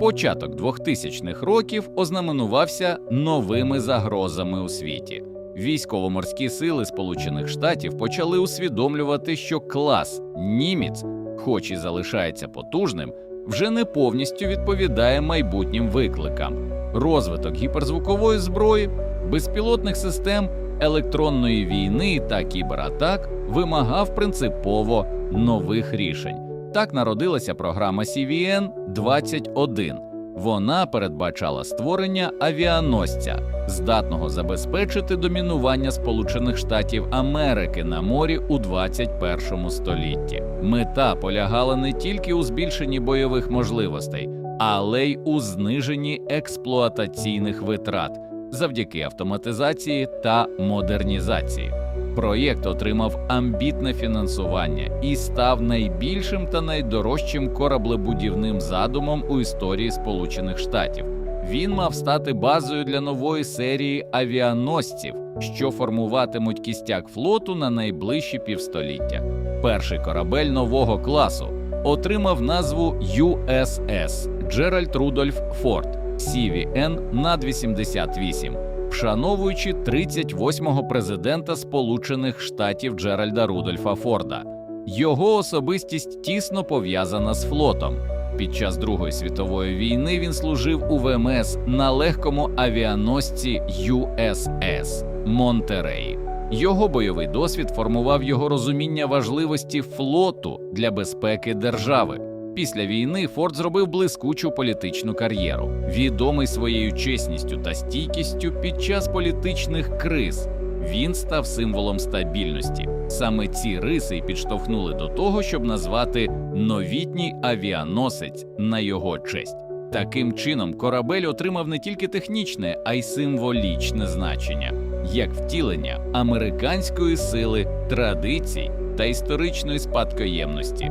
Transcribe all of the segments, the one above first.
Початок 2000-х років ознаменувався новими загрозами у світі. Військово-морські сили Сполучених Штатів почали усвідомлювати, що клас німець, хоч і залишається потужним, вже не повністю відповідає майбутнім викликам. Розвиток гіперзвукової зброї, безпілотних систем, електронної війни та кібератак вимагав принципово нових рішень. Так народилася програма CVN 21 Вона передбачала створення авіаносця, здатного забезпечити домінування Сполучених Штатів Америки на морі у 21 столітті. Мета полягала не тільки у збільшенні бойових можливостей, але й у зниженні експлуатаційних витрат завдяки автоматизації та модернізації. Проєкт отримав амбітне фінансування і став найбільшим та найдорожчим кораблебудівним задумом у історії Сполучених Штатів. Він мав стати базою для нової серії авіаносців, що формуватимуть кістяк флоту на найближчі півстоліття. Перший корабель нового класу отримав назву USS Джеральд Рудольф Форд CVN над 88 вшановуючи 38-го президента Сполучених Штатів Джеральда Рудольфа Форда. Його особистість тісно пов'язана з флотом. Під час Другої світової війни він служив у ВМС на легкому авіаносці USS Монтерей. Його бойовий досвід формував його розуміння важливості флоту для безпеки держави. Після війни Форд зробив блискучу політичну кар'єру, відомий своєю чесністю та стійкістю під час політичних криз. Він став символом стабільності. Саме ці риси й підштовхнули до того, щоб назвати новітній авіаносець на його честь. Таким чином, корабель отримав не тільки технічне, а й символічне значення, як втілення американської сили, традицій та історичної спадкоємності.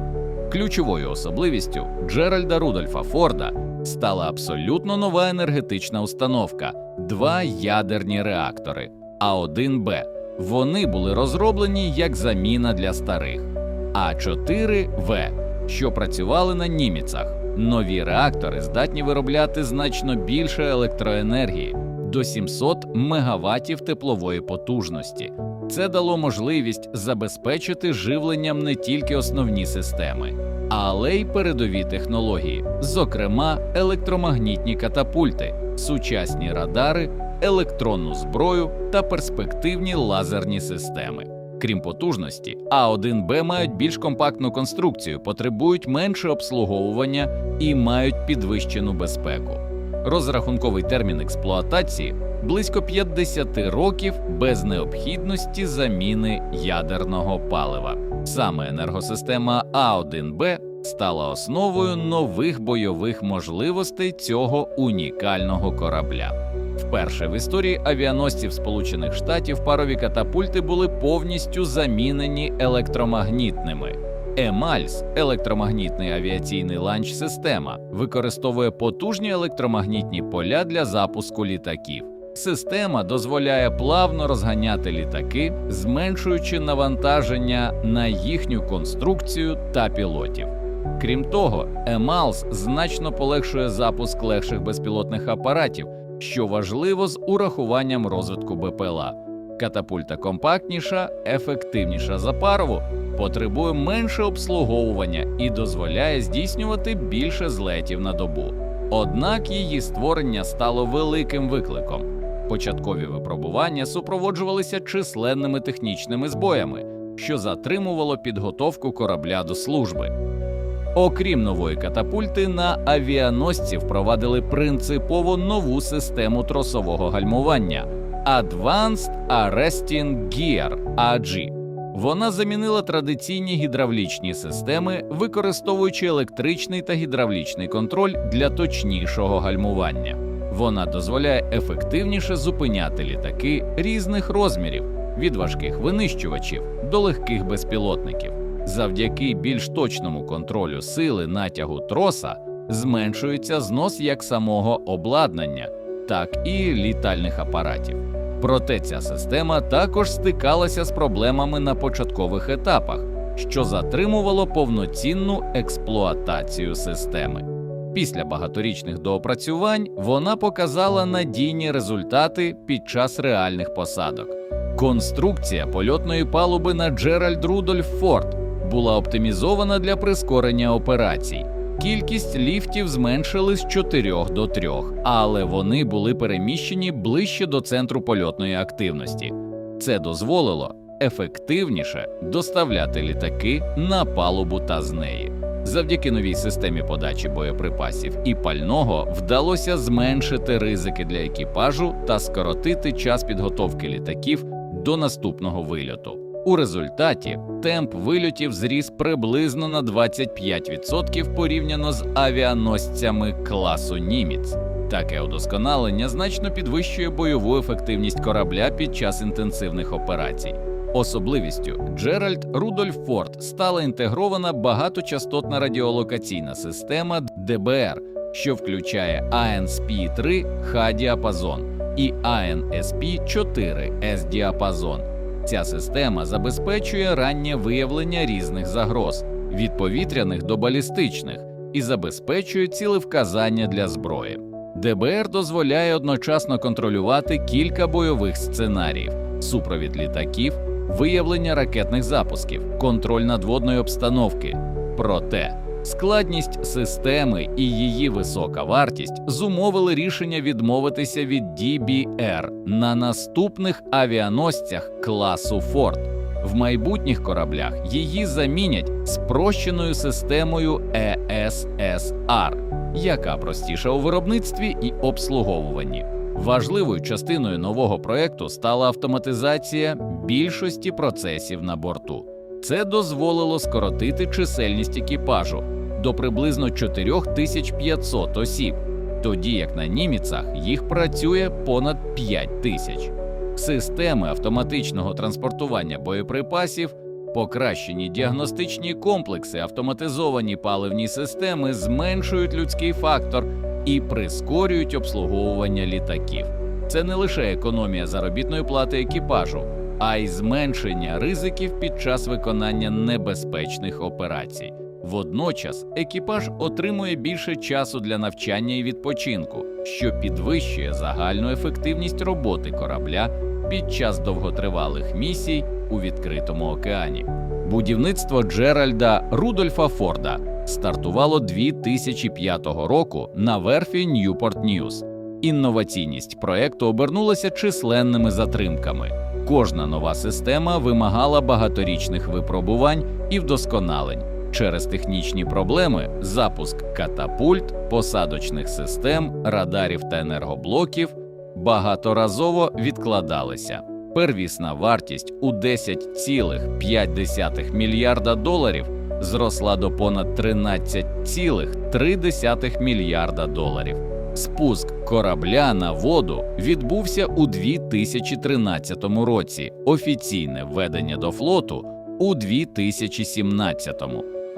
Ключовою особливістю Джеральда Рудольфа Форда стала абсолютно нова енергетична установка два ядерні реактори А1Б. Вони були розроблені як заміна для старих А4В, що працювали на німіцах. Нові реактори здатні виробляти значно більше електроенергії до 700 мегаваттів теплової потужності. Це дало можливість забезпечити живленням не тільки основні системи, але й передові технології, зокрема електромагнітні катапульти, сучасні радари, електронну зброю та перспективні лазерні системи. Крім потужності, А1Б мають більш компактну конструкцію, потребують менше обслуговування і мають підвищену безпеку. Розрахунковий термін експлуатації близько 50 років без необхідності заміни ядерного палива. Саме енергосистема А1Б стала основою нових бойових можливостей цього унікального корабля. Вперше в історії авіаносців Сполучених Штатів парові катапульти були повністю замінені електромагнітними. Емальс, електромагнітний авіаційний ланч-система, використовує потужні електромагнітні поля для запуску літаків. Система дозволяє плавно розганяти літаки, зменшуючи навантаження на їхню конструкцію та пілотів. Крім того, Емалс значно полегшує запуск легших безпілотних апаратів, що важливо з урахуванням розвитку БПЛА. Катапульта компактніша, ефективніша за парову, потребує менше обслуговування і дозволяє здійснювати більше злетів на добу. Однак її створення стало великим викликом. Початкові випробування супроводжувалися численними технічними збоями, що затримувало підготовку корабля до служби. Окрім нової катапульти, на авіаносці впровадили принципово нову систему тросового гальмування Advanced Arresting Gear AG. Вона замінила традиційні гідравлічні системи, використовуючи електричний та гідравлічний контроль для точнішого гальмування. Вона дозволяє ефективніше зупиняти літаки різних розмірів від важких винищувачів до легких безпілотників. Завдяки більш точному контролю сили натягу троса зменшується знос як самого обладнання, так і літальних апаратів. Проте ця система також стикалася з проблемами на початкових етапах, що затримувало повноцінну експлуатацію системи. Після багаторічних доопрацювань вона показала надійні результати під час реальних посадок. Конструкція польотної палуби на Джеральд Рудольф Форд була оптимізована для прискорення операцій. Кількість ліфтів зменшили з 4 до 3, але вони були переміщені ближче до центру польотної активності. Це дозволило ефективніше доставляти літаки на палубу та з неї. Завдяки новій системі подачі боєприпасів і пального вдалося зменшити ризики для екіпажу та скоротити час підготовки літаків до наступного вильоту. У результаті темп вильотів зріс приблизно на 25% порівняно з авіаносцями класу Німіц. Таке удосконалення значно підвищує бойову ефективність корабля під час інтенсивних операцій. Особливістю Джеральд Рудольф Форд стала інтегрована багаточастотна радіолокаційна система ДБР, що включає ANSP-3 Х-діапазон і ANSP-4 С-діапазон. Ця система забезпечує раннє виявлення різних загроз від повітряних до балістичних і забезпечує цілевказання для зброї. ДБР дозволяє одночасно контролювати кілька бойових сценаріїв: супровід літаків, виявлення ракетних запусків, контроль надводної обстановки. Проте складність системи і її висока вартість зумовили рішення відмовитися від DBR на наступних авіаносцях класу Форд. В майбутніх кораблях її замінять спрощеною системою ESSR, яка простіша у виробництві і обслуговуванні. Важливою частиною нового проекту стала автоматизація більшості процесів на борту. Це дозволило скоротити чисельність екіпажу до приблизно 4500 осіб, тоді як на німіцах їх працює понад 5 тисяч. Системи автоматичного транспортування боєприпасів, покращені діагностичні комплекси, автоматизовані паливні системи зменшують людський фактор і прискорюють обслуговування літаків. Це не лише економія заробітної плати екіпажу, а й зменшення ризиків під час виконання небезпечних операцій. Водночас екіпаж отримує більше часу для навчання і відпочинку, що підвищує загальну ефективність роботи корабля під час довготривалих місій у відкритому океані. Будівництво Джеральда Рудольфа Форда стартувало 2005 року на верфі Newport News. Інноваційність проекту обернулася численними затримками. Кожна нова система вимагала багаторічних випробувань і вдосконалень. Через технічні проблеми запуск катапульт, посадочних систем, радарів та енергоблоків багаторазово відкладалися. Первісна вартість у 10,5 мільярда доларів зросла до понад 13,3 мільярда доларів. Спуск корабля на воду відбувся у 2013 році. Офіційне введення до флоту у 2017.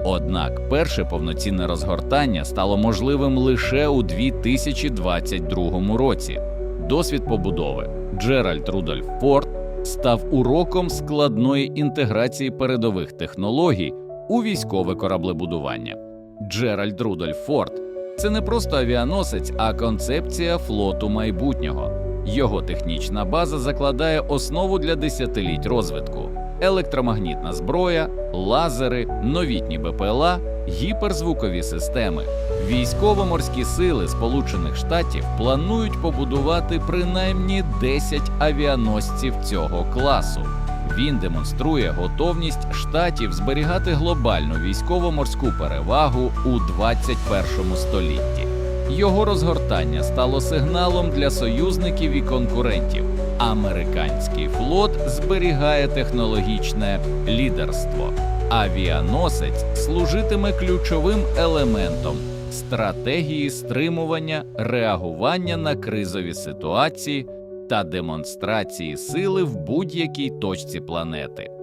Однак перше повноцінне розгортання стало можливим лише у 2022 році. Досвід побудови Джеральд Рудольф Форд став уроком складної інтеграції передових технологій у військове кораблебудування. Джеральд Рудольф Форд це не просто авіаносець, а концепція флоту майбутнього. Його технічна база закладає основу для десятиліть розвитку: електромагнітна зброя, лазери, новітні БПЛА, гіперзвукові системи. Військово-морські сили Сполучених Штатів планують побудувати принаймні 10 авіаносців цього класу. Він демонструє готовність штатів зберігати глобальну військово-морську перевагу у 21 столітті. Його розгортання стало сигналом для союзників і конкурентів. Американський флот зберігає технологічне лідерство. Авіаносець служитиме ключовим елементом стратегії стримування, реагування на кризові ситуації та демонстрації сили в будь-якій точці планети.